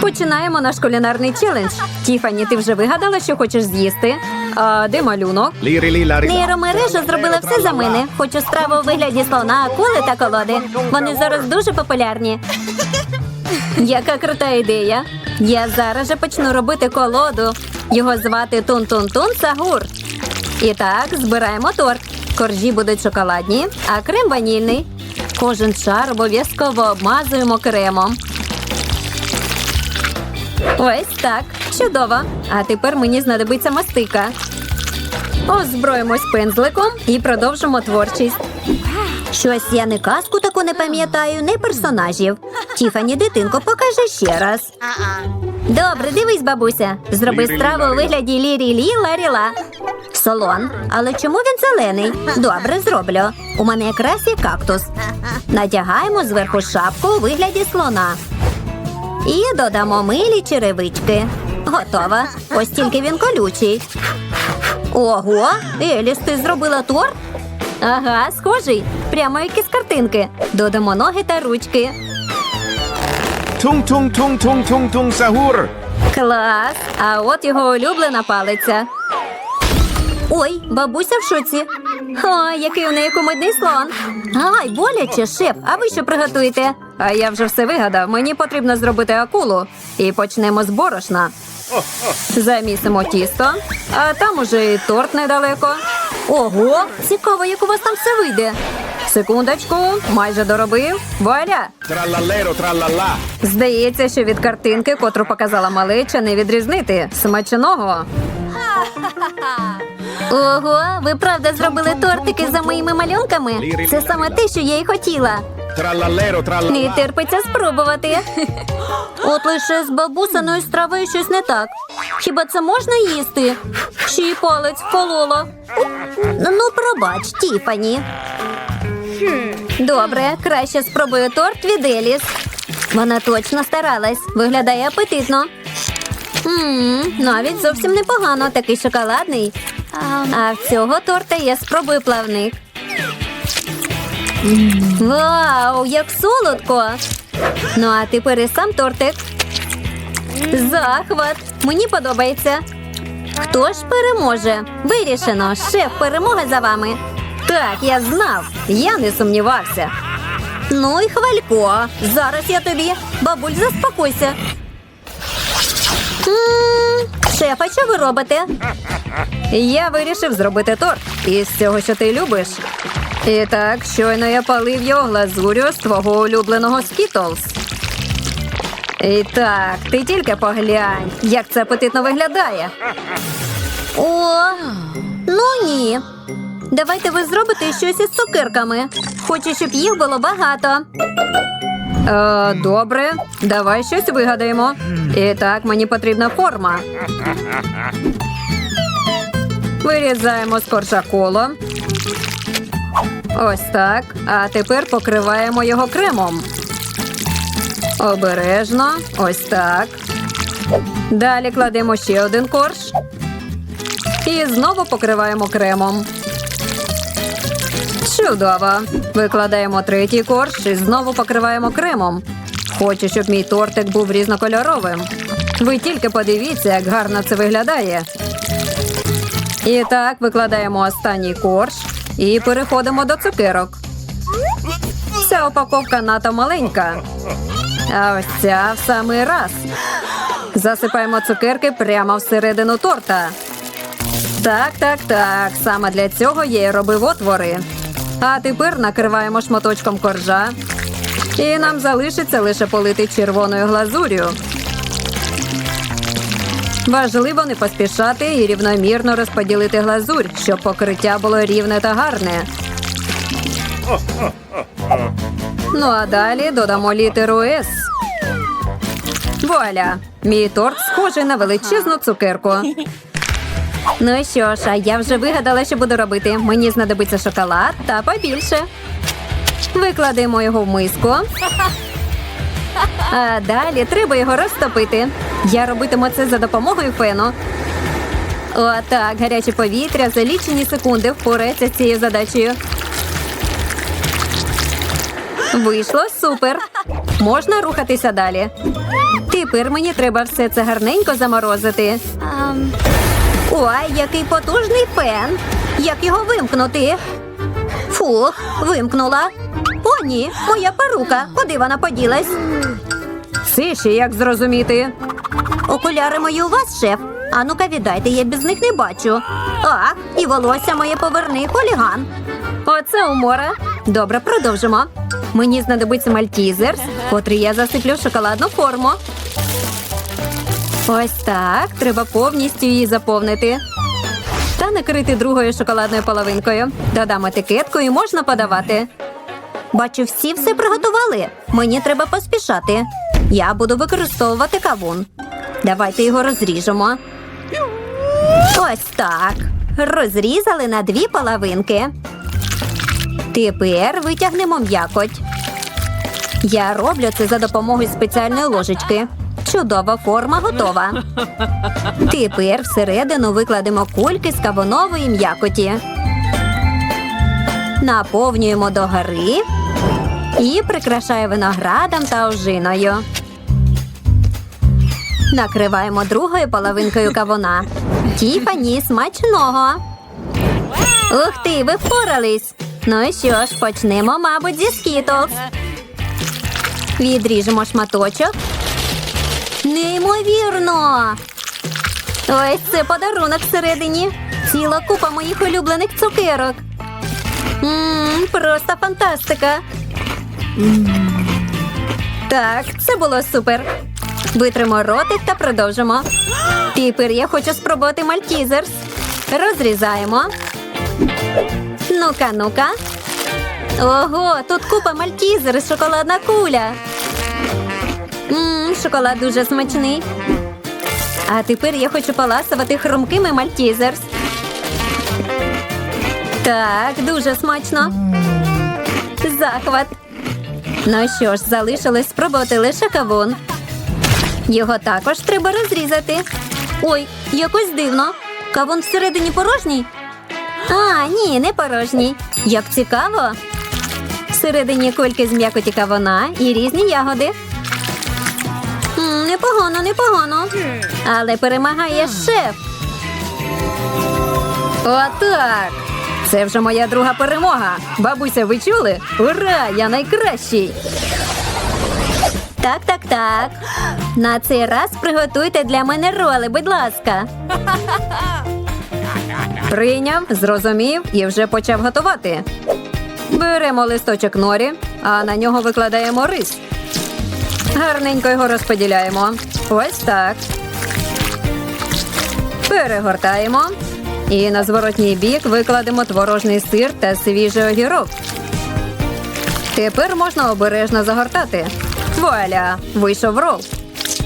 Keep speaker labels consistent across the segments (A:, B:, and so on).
A: Починаємо наш кулінарний челендж. Тіфані, ти вже вигадала, що хочеш з'їсти? А де малюнок? Нейромережа зробила все за мене. Хочу страву у вигляді слона, акули та колоди. Вони зараз дуже популярні. Яка крута ідея. Я зараз же почну робити колоду. Його звати Тун-Тун-Тун Сагур. І так, збираємо торт. Коржі будуть шоколадні, а крем ванільний. Кожен шар обов'язково обмазуємо кремом. Ось так. Чудово. А тепер мені знадобиться мастика. Озброїмось пензликом і продовжимо творчість. Щось я не казку таку не пам'ятаю, не персонажів. Тіфані, дитинко, покажи ще раз. Добре, дивись, бабуся. Зроби страву у вигляді лірі-лі ларіла. Солон. Але чому він зелений? Добре, зроблю. У мене якраз є кактус. Надягаємо зверху шапку у вигляді слона. І додамо милі черевички. Готово. Ось тільки він колючий. Ого, Еліс, ти зробила торт? Ага, схожий. Прямо як із картинки. Додамо ноги та ручки.
B: Тунг-тунг-тунг-тунг-тунг-тунг сагур.
A: Клас! А от його улюблена палиця. Ой, бабуся в шоці. О, який у неї кумедний слон. Ай, боляче, шеф, а ви що приготуєте? А я вже все вигадав. Мені потрібно зробити акулу. І почнемо з борошна. Замісимо тісто, а там уже і торт недалеко. Ого, цікаво, як у вас там все вийде. Секундочку, майже доробив. Вуаля!
B: Тралалеро, тралала.
A: Здається, що від картинки, котру показала малеча, не відрізнити. Смачного. Ого, ви правда зробили тортики за моїми малюнками? Це саме те, що я й хотіла.
B: Тралалеро,
A: Не терпиться спробувати. От лише з бабусиною стравою щось не так. Хіба це можна їсти? Ще палець вколола. Ну, пробач, Тіфані. Добре, краще спробую торт від Еліс. Вона точно старалась. Виглядає апетитно. Ммм, навіть зовсім непогано, такий шоколадний. А в цього торта я спробую плавник. Вау, як солодко! Ну, а тепер і сам тортик. Захват! Мені подобається. Хто ж переможе? Вирішено. Шеф, перемога за вами. Так, я знав. Я не сумнівався. Ну і хвалько. Зараз я тобі. Бабуль, заспокойся. А що ви робите? Я вирішив зробити торт із цього, що ти любиш. І так, щойно я палив його глазурю з твого улюбленого Скітлз. І так, ти тільки поглянь, як це апетитно виглядає. О, ну ні. Давайте ви зробите щось із цукерками. Хочу, щоб їх було багато. Е, добре, давай щось вигадаємо. І так, мені потрібна форма. Вирізаємо з коржа коло. Ось так. А тепер покриваємо його кремом. Обережно. Ось так. Далі кладемо ще один корж. І знову покриваємо кремом. Чудово. Викладаємо третій корж і знову покриваємо кремом. Хочу, щоб мій тортик був різнокольоровим. Ви тільки подивіться, як гарно це виглядає. І так, викладаємо останній корж і переходимо до цукерок. Ця упаковка надто маленька. А ось ця в самий раз. Засипаємо цукерки прямо всередину торта. Так, так, так. Саме для цього я й робив отвори. А тепер накриваємо шматочком коржа. І нам залишиться лише полити червоною глазур'ю. Важливо не поспішати і рівномірно розподілити глазурь, щоб покриття було рівне та гарне. Ну а далі додамо літеру С. Вуаля! Мій торт схожий на величезну цукерку. Ну що ж, а я вже вигадала, що буду робити. Мені знадобиться шоколад та побільше. Викладемо його в миску. А далі треба його розтопити. Я робитиму це за допомогою фену. Отак, гаряче повітря за лічені секунди впорається з цією задачею. Вийшло супер. Можна рухатися далі. Тепер мені треба все це гарненько заморозити. Ой, який потужний фен! Як його вимкнути? Фух, вимкнула. О, ні, моя перука. Куди вона поділась? Це ще як зрозуміти. Окуляри мої у вас, шеф. А ну-ка віддайте, я без них не бачу. А, і волосся моє поверни, хуліган. Оце умора. Добре, продовжимо. Мені знадобиться мальтізерс, котрий я засиплю в шоколадну форму. Ось так. Треба повністю її заповнити. Та накрити другою шоколадною половинкою. Додам етикетку і можна подавати. Бачу, всі все приготували. Мені треба поспішати. Я буду використовувати кавун. Давайте його розріжемо. Ось так. Розрізали на дві половинки. Тепер витягнемо м'якоть. Я роблю це за допомогою спеціальної ложечки. Чудова форма готова. Тепер всередину викладемо кульки з кавунової м'якоті. Наповнюємо до гори і прикрашаю виноградом та ожиною. Накриваємо другою половинкою кавуна. Тіфані смачного. Ух ти, ви впорались. Ну і що ж, почнемо, мабуть, зі скітлз. Відріжемо шматочок. Неймовірно. Ось це подарунок всередині. Ціла купа моїх улюблених цукерок. Мм, просто фантастика. Так, це було супер. Витримо ротик та продовжимо. Тепер я хочу спробувати мальтізерс. Розрізаємо. Ну-ка, ну-ка. Ого, тут купа мальтізерс, шоколадна куля. Мм, шоколад дуже смачний. А тепер я хочу поласувати хрумкими мальтізерс. Так, дуже смачно. Захват. Ну що ж, залишилось спробувати лише кавун. Його також треба розрізати. Ой, якось дивно. Кавун всередині порожній? А, ні, не порожній. Як цікаво. Всередині кульки з м'якоті кавуна і різні ягоди. Непогано, непогано. Але перемагає шеф. Отак. Це вже моя друга перемога. Бабуся, ви чули? Ура! Я найкращий. Так, так, так. На цей раз приготуйте для мене роли, будь ласка. Прийняв, зрозумів і вже почав готувати. Беремо листочок норі, а на нього викладаємо рис. Гарненько його розподіляємо. Ось так. Перегортаємо. І на зворотній бік викладемо творожний сир та свіжий огірок. Тепер можна обережно загортати. Вуаля! Вийшов рол.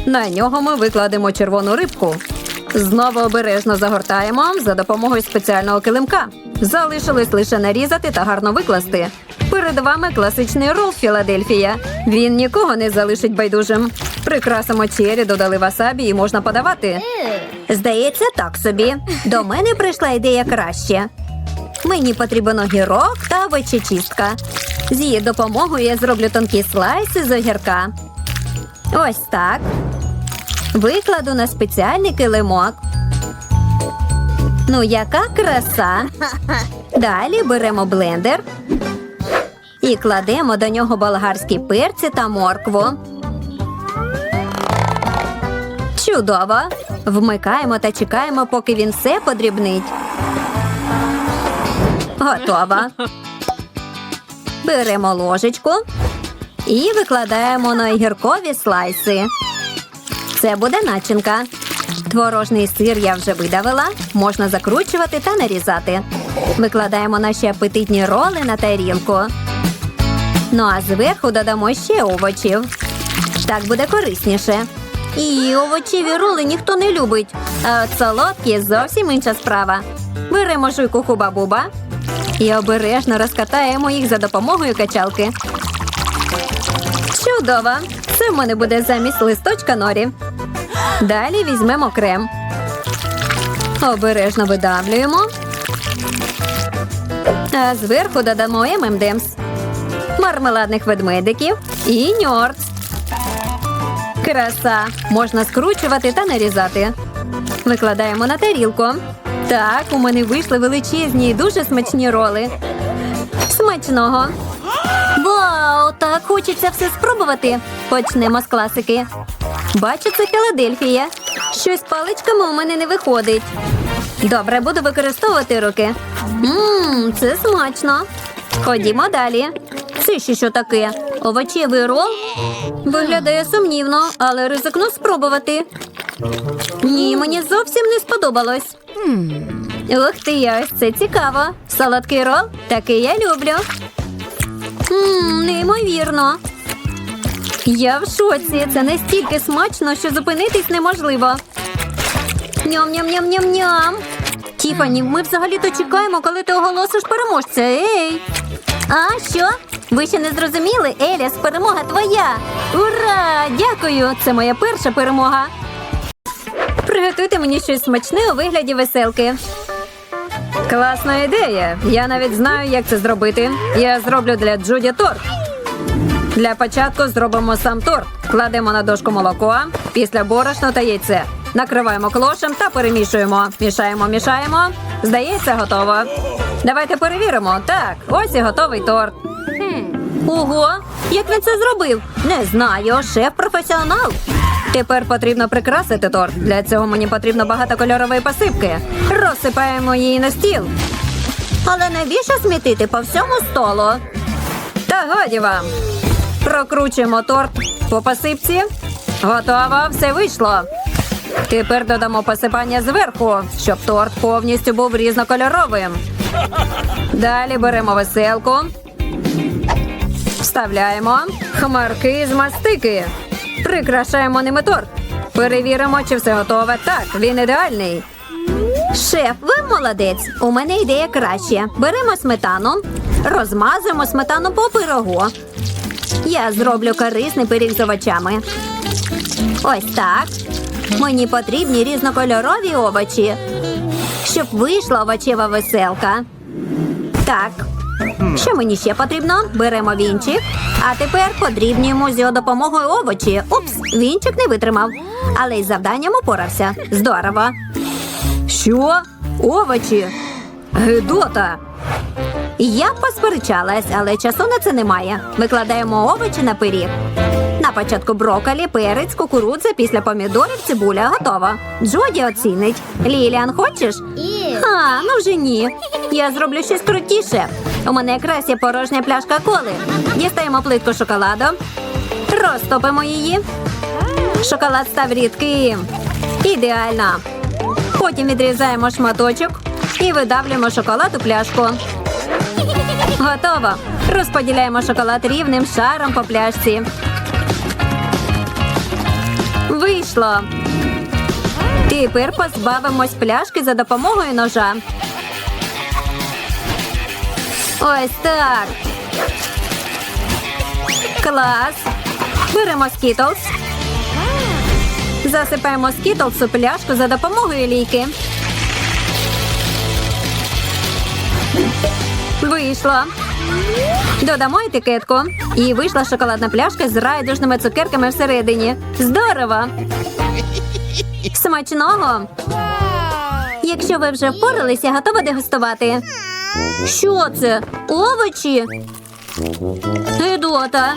A: На нього ми викладемо червону рибку. Знову обережно загортаємо за допомогою спеціального килимка. Залишилось лише нарізати та гарно викласти. Перед вами класичний рол Філадельфія. Він нікого не залишить байдужим. Прикрасимо чері, додали васабі і можна подавати. Здається, так собі. До мене прийшла ідея краще. Мені потрібен огірок та овочечистка. З її допомогою я зроблю тонкі слайси з огірка. Ось так. Викладу на спеціальний килимок. Ну, яка краса. Далі беремо блендер і кладемо до нього болгарські перці та моркву. Чудово! Вмикаємо та чекаємо, поки він все подрібнить. Готово. Беремо ложечку і викладаємо на огіркові слайси. Це буде начинка. Творожний сир я вже видавила. Можна закручувати та нарізати. Викладаємо наші апетитні роли на тарілку. Ну а зверху додамо ще овочів. Так буде корисніше. І овочеві роли ніхто не любить. А от солодкі зовсім інша справа. Беремо жуйку хуба-буба і обережно розкатаємо їх за допомогою качалки. Чудово! Це в мене буде замість листочка норі. Далі візьмемо крем. Обережно видавлюємо. А зверху додамо ММДМС, мармеладних ведмедиків і ньорц. Краса. Можна скручувати та нарізати. Викладаємо на тарілку. Так, у мене вийшли величезні і дуже смачні роли. Смачного. Вау, так хочеться все спробувати. Почнемо з класики. Бачу, це Філадельфія. Щось паличками у мене не виходить. Добре, буду використовувати руки. Ммм, це смачно. Ходімо далі. Це ще що таке? Овочевий рол? Виглядає сумнівно, але ризикну спробувати. Ні, мені зовсім не сподобалось. Ух ти, ось це цікаво. Солодкий рол? Такий я люблю. Ммм, неймовірно. Я в шоці. Це настільки смачно, що зупинитись неможливо. Ням-ням-ням-ням-ням. Тіфані, ми взагалі-то чекаємо, коли ти оголосиш переможця. Ей! А що? Ви ще не зрозуміли? Еліс, перемога твоя! Ура! Дякую! Це моя перша перемога. Приготуйте мені щось смачне у вигляді веселки. Класна ідея. Я навіть знаю, як це зробити. Я зроблю для Джуді торт. Для початку зробимо сам торт. Кладемо на дошку молоко, після борошно та яйце. Накриваємо клошем та перемішуємо. Мішаємо, мішаємо. Здається, готово. Давайте перевіримо. Так, ось і готовий торт. Ого, як він це зробив? Не знаю, шеф професіонал. Тепер потрібно прикрасити торт. Для цього мені потрібно багато кольорової посипки. Розсипаємо її на стіл. Але навіщо смітити по всьому столу? Та годі вам. Прокручуємо торт по посипці. Готово, все вийшло. Тепер додамо посипання зверху, щоб торт повністю був різнокольоровим. Далі беремо веселку. Вставляємо хмарки з мастики. Прикрашаємо ними торт. Перевіримо, чи все готове. Так, він ідеальний. Шеф, ви молодець. У мене ідея краще. Беремо сметану, розмазуємо сметану по пирогу. Я зроблю корисний пиріг з овочами. Ось так. Мені потрібні різнокольорові овочі, щоб вийшла овочева веселка. Так. Що мені ще потрібно? Беремо вінчик. А тепер подрібнюємо з його допомогою овочі. Упс, вінчик не витримав. Але із завданням упорався. Здорово. Що? Овочі? Гидота. Я посперечалась, але часу на це немає. Викладаємо овочі на пиріг. На початку брокколі, перець, кукурудза, після помідорів, цибуля готова. Джоді оцінить. Ліліан, хочеш? А, ну вже ні. Я зроблю щось крутіше. У мене якраз є порожня пляшка коли. Дістаємо плитку шоколаду, розтопимо її. Шоколад став рідким. Ідеально. Потім відрізаємо шматочок і видавлюємо шоколад у пляшку. Готово. Розподіляємо шоколад рівним шаром по пляшці. Вийшло. Тепер позбавимось пляшки за допомогою ножа. Ось так. Клас. Беремо скітлс. Засипаємо скітлс у пляшку за допомогою лійки. Вийшло. Додамо етикетку. І вийшла шоколадна пляшка з райдужними цукерками всередині. Здорово! Смачного! Якщо ви вже впоралися, готова дегустувати. Що це? Овочі? Гидота.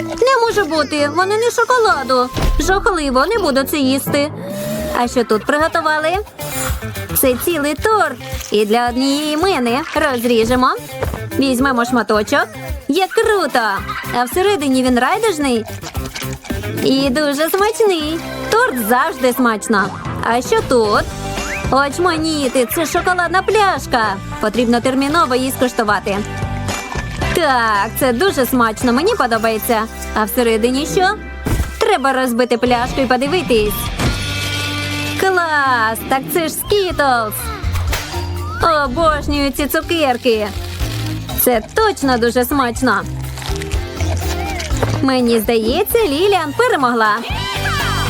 A: Не може бути, вони не шоколаду. Жахливо, не буду це їсти. А що тут приготували? Це цілий торт. І для однієї мене розріжемо. Візьмемо шматочок. Як круто! А всередині він райдужний. І дуже смачний. Торт завжди смачно. А що тут? Очманіти, це шоколадна пляшка. Потрібно терміново її скуштувати. Так, це дуже смачно, мені подобається. А всередині що? Треба розбити пляшку і подивитись. Клас! Так це ж скітлс. Обожнюю ці цукерки. Це точно дуже смачно. Мені здається, Ліліан перемогла.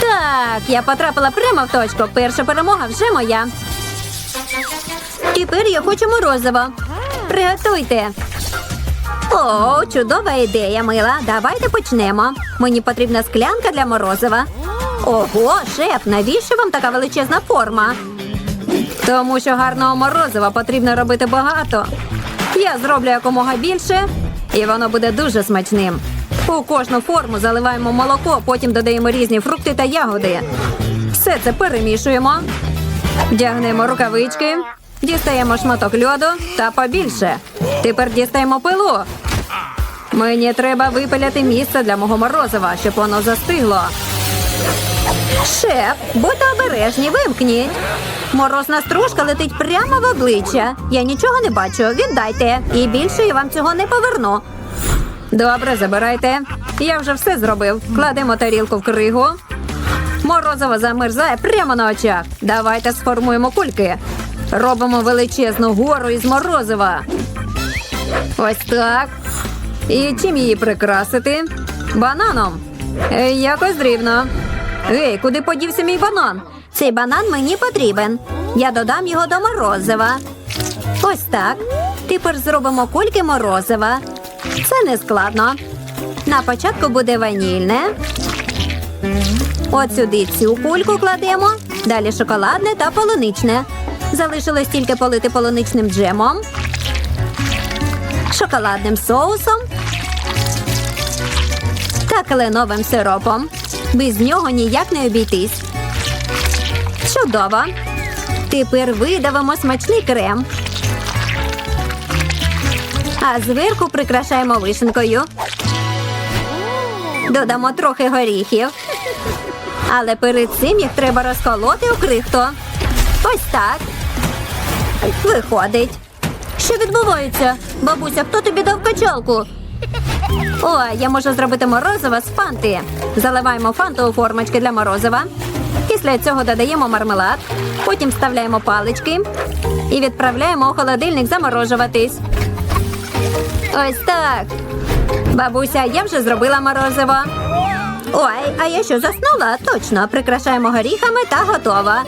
A: Так, я потрапила прямо в точку. Перша перемога вже моя. Тепер я хочу морозиво. Приготуйте. О, чудова ідея, мила. Давайте почнемо. Мені потрібна склянка для морозива. Ого, шеф, навіщо вам така величезна форма? Тому що гарного морозива потрібно робити багато. Я зроблю якомога більше, і воно буде дуже смачним. У кожну форму заливаємо молоко, потім додаємо різні фрукти та ягоди. Все це перемішуємо. Вдягнемо рукавички, дістаємо шматок льоду та побільше. Тепер дістаємо пилу. Мені треба випиляти місце для мого морозива, щоб воно застигло. Шеф, будьте обережні, вимкніть. Морозна стружка летить прямо в обличчя. Я нічого не бачу. Віддайте. І більше я вам цього не поверну. Добре, забирайте. Я вже все зробив. Кладемо тарілку в кригу. Морозиво замерзає прямо на очах. Давайте сформуємо кульки. Робимо величезну гору із морозива. Ось так. І чим її прикрасити? Бананом. Е, якось дрібно. Ей, куди подівся мій банан? Цей банан мені потрібен. Я додам його до морозива. Ось так. Тепер зробимо кульки морозива. Це не складно. На початку буде ванільне. От сюди цю кульку кладемо. Далі шоколадне та полуничне. Залишилось тільки полити полуничним джемом, шоколадним соусом та кленовим сиропом. Без нього ніяк не обійтись. Чудово. Тепер видавимо смачний крем. А зверху прикрашаємо вишенкою. Додамо трохи горіхів. Але перед цим їх треба розколоти у крихту. Ось так. Виходить. Що відбувається? Бабуся, хто тобі дав качалку? О, я можу зробити морозиво з фанти. Заливаємо фанту у формочки для морозива. Після цього додаємо мармелад, потім вставляємо палички і відправляємо у холодильник заморожуватись. Ось так. Бабуся, я вже зробила морозиво. Ой, а я що заснула? Точно, прикрашаємо горіхами та готова.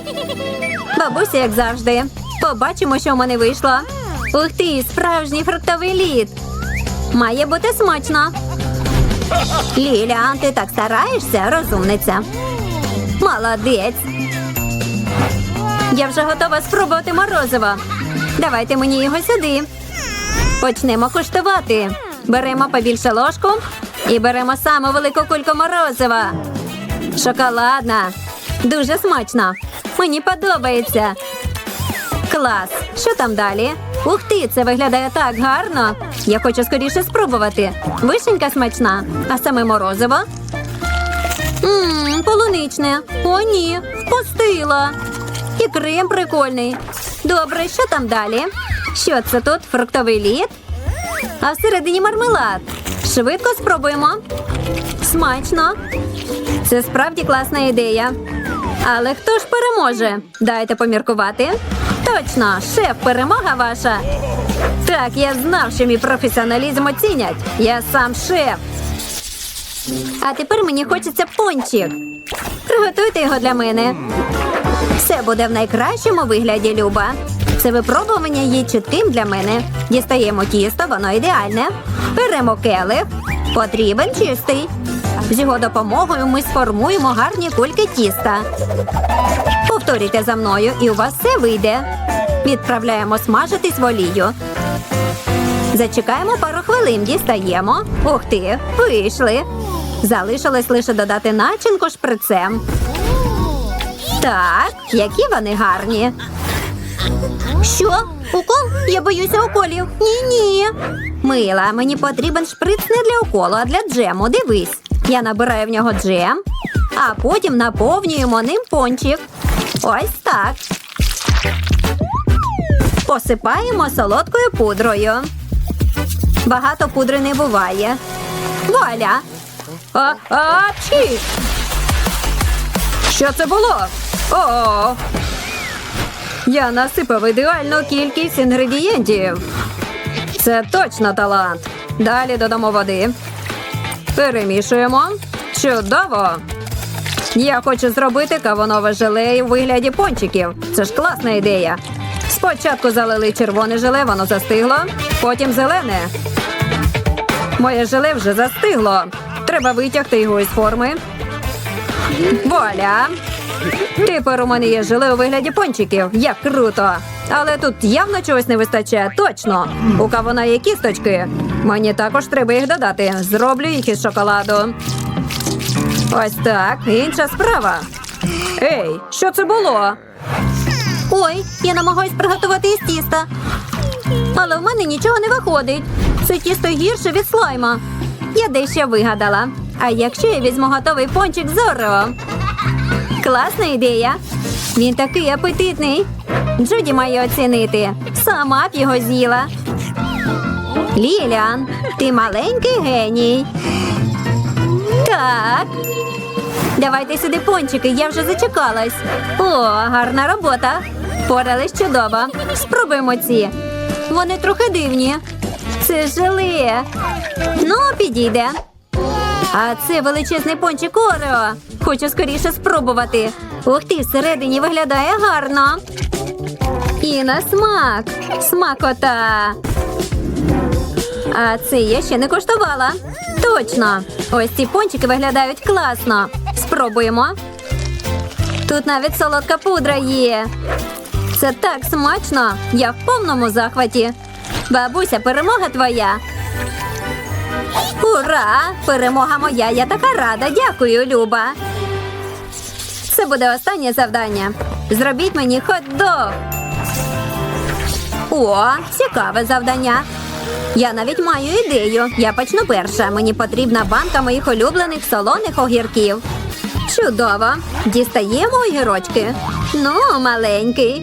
A: Бабуся, як завжди. Побачимо, що в мене вийшло. Ух ти, справжній фруктовий лід. Має бути смачно. Ліля, ти так стараєшся, розумниця. Молодець. Я вже готова спробувати морозиво. Давайте мені його сюди. Почнемо куштувати. Беремо побільше ложку і беремо саму велику кульку морозива. Шоколадна. Дуже смачно. Мені подобається. Клас. Що там далі? Ух ти, це виглядає так гарно. Я хочу скоріше спробувати. Вишенька смачна, а саме морозиво. Ммм, полуничне. О, ні, впустила. І крем прикольний. Добре, що там далі? Що це тут? Фруктовий лід? А всередині мармелад. Швидко спробуємо. Смачно. Це справді класна ідея. Але хто ж переможе? Дайте поміркувати. Точно, шеф, перемога ваша. Так, я знав, що мій професіоналізм оцінять. Я сам шеф. А тепер мені хочеться пончик. Приготуйте його для мене. Все буде в найкращому вигляді, Люба. Це випробування є чітким для мене. Дістаємо тісто, воно ідеальне. Беремо келих. Потрібен чистий. З його допомогою ми сформуємо гарні кульки тіста. Повторюйте за мною, і у вас все вийде. Відправляємо смажитись в олію. Зачекаємо пару хвилин, дістаємо. Ух ти, вийшли. Залишилось лише додати начинку шприцем. Так, які вони гарні. Що? Укол? Я боюся уколів. Ні-ні. Мила, мені потрібен шприц не для уколу, а для джему. Дивись. Я набираю в нього джем, а потім наповнюємо ним пончик. Ось так. Посипаємо солодкою пудрою. Багато пудри не буває. Вуаля! А, апчі! Що це було? О! Я насипав ідеальну кількість інгредієнтів. Це точно талант. Далі додамо води. Перемішуємо. Чудово! Я хочу зробити кавунове желе у вигляді пончиків. Це ж класна ідея. Спочатку залили червоне желе, воно застигло, потім зелене. Моє желе вже застигло. Треба витягти його із форми. Вуаля! Тепер у мене є желе у вигляді пончиків. Як круто! Але тут явно чогось не вистачає. Точно. У кавуна є кісточки. Мені також треба їх додати. Зроблю їх із шоколаду. Ось так. Інша справа. Ей, що це було?
C: Ой, я намагаюсь приготувати із тіста. Але в мене нічого не виходить. Це тісто гірше від слайма.
A: Я дещо вигадала. А якщо я візьму готовий пончик з Орео? Класна ідея. Він такий апетитний. Джуді має оцінити. Сама б його з'їла. Ліліан, ти маленький геній. Так. Давайте сюди пончики, я вже зачекалась. О, гарна робота. Порались чудово. Спробуємо ці. Вони трохи дивні. Це желе. Ну, підійде. А це величезний пончик Орео. Хочу скоріше спробувати. Ух ти, всередині виглядає гарно. І на смак. Смакота. А це я ще не коштувала. Точно. Ось ці пончики виглядають класно. Спробуємо. Тут навіть солодка пудра є. Це так смачно. Я в повному захваті. Бабуся, перемога твоя. Ура! Перемога моя! Я така рада. Дякую, Люба. Це буде останнє завдання. Зробіть мені хот-дог. О, цікаве завдання. Я навіть маю ідею. Я почну перша. Мені потрібна банка моїх улюблених солоних огірків. Чудово. Дістаємо огірочки. Ну, маленький.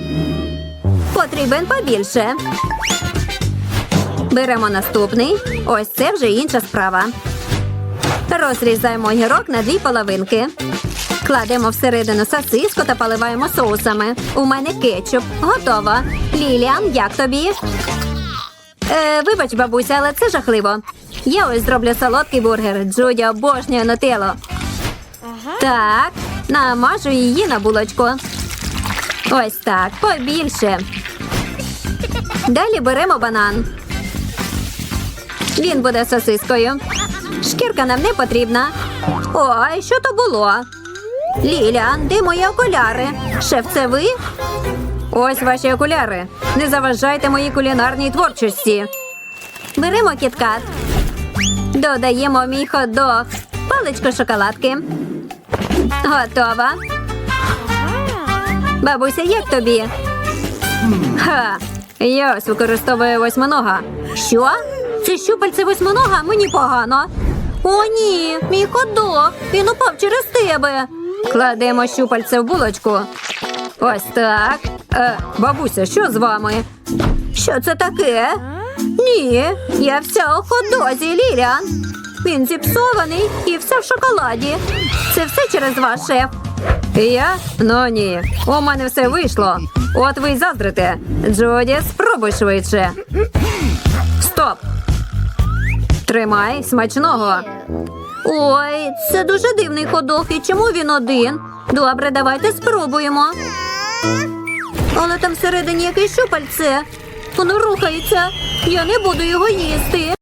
A: Потрібен побільше. Беремо наступний. Ось це вже інша справа. Розрізаємо огірок на дві половинки. Кладемо всередину сосиску та поливаємо соусами. У мене кетчуп. Готово. Ліліан, як тобі? Е, вибач, бабуся, але це жахливо. Я ось зроблю солодкий бургер. Джуді обожнює нутелло. Так, намажу її на булочку. Ось так, побільше. Далі беремо банан. Він буде сосискою. Шкірка нам не потрібна. Ой, що то було? Ліліан, де мої окуляри? Шеф, це ви? Ось ваші окуляри. Не заважайте моїй кулінарній творчості. Беремо кіткат. Додаємо мій хот-дог. Паличку шоколадки. Готова. Бабуся, як тобі? Ха! Я ось використовую восьминога. Що? Це щупальце восьминога? Мені погано. О, ні, мій ходок. Він упав через тебе. Кладемо щупальце в булочку. Ось так. Е, бабуся, що з вами? Що це таке? Ні, я вся у ходозі, Ліліан. Він зіпсований і все в шоколаді. Це все через вас, шеф. Я? Ну ні. У мене все вийшло. От ви й заздрите. Джоді, спробуй швидше. Стоп. Тримай смачного. Ой, це дуже дивний ходок. І чому він один? Добре, давайте спробуємо. Але там всередині якесь щупальце. Воно рухається. Я не буду його їсти.